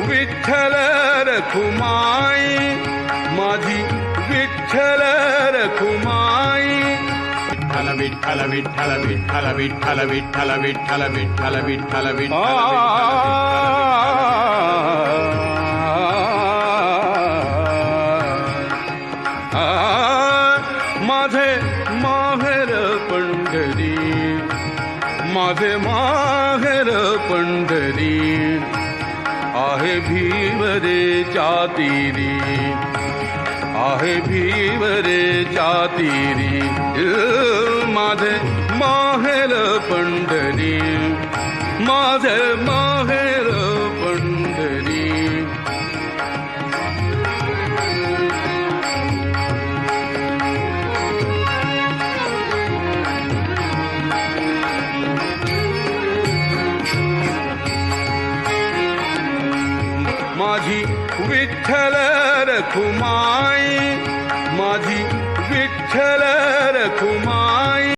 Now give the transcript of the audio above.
விட்டல ரகுமாய் மதி விட்டல ரகுமாய் விட்டல விட்டல விட்டல விட்டல விட்டல விட்டல விட்டல விட்டல விட்டல மாதே மாகர பண்டரி மாதே மாகர பண்டரி आहे भीवरे चातिरी आहे भीवरे चातिरी माझे माहेर पंढरी. माझे माहेर माझी विठ्ठल रखुमाई माझी विठ्ठल रखुमाई